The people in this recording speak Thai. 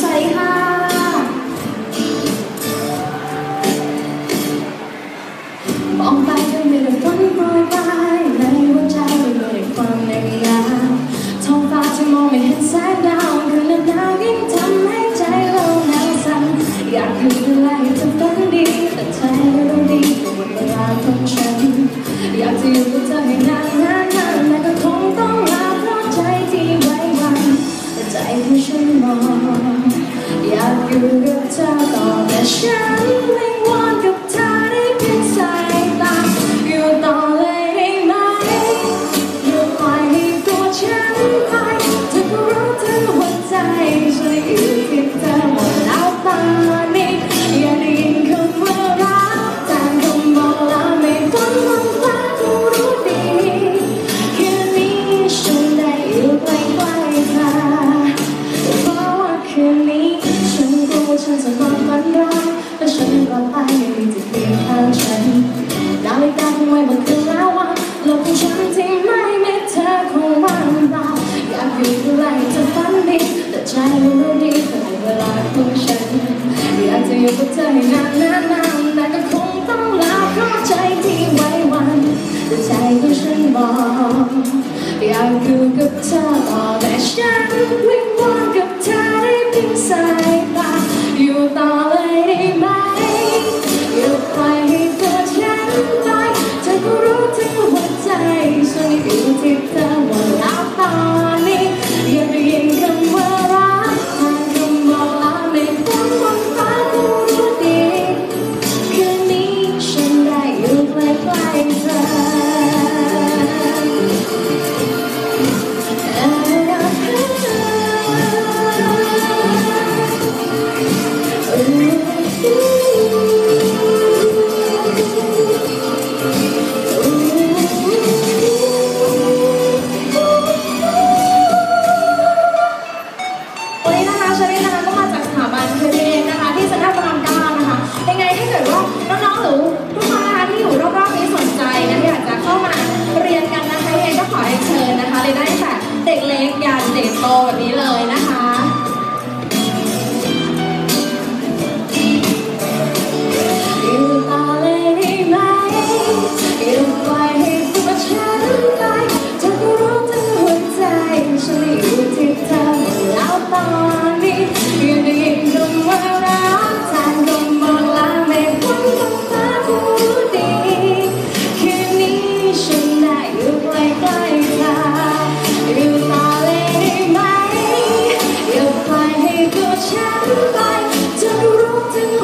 ใส่ค่ะมองไปก็ไม่ได้ฝันโปรยปลายในหัวใจไม่ได้ความในงามท้องฟ้าที่มองไม่เห็นแสงดาวคืนหนาวยิ่งทำให้ใจเราหนาวสั่นอยากอยู่ดูแลให้เธ กับเว้บอกเธอแล้วว่าโลกของฉันที่ไม่มีเธอคงว่างเปล่าอยากอยู่ดูแลให้เธอฝันดีแต่ใจรู้ดีแต่เวลาของฉันอยากจะอยู่กับเธอให้นานนานนานแต่ก็คงต้องลาเพราะใจที่ไว้วันแต่ใจของฉันบอกอยากอยู่กับเธอต่อแต่ฉันวิงวอนกับเธอได้เพียงสายตาอยู่ต่อเลย วัน ฉันไปจะรู้ถึง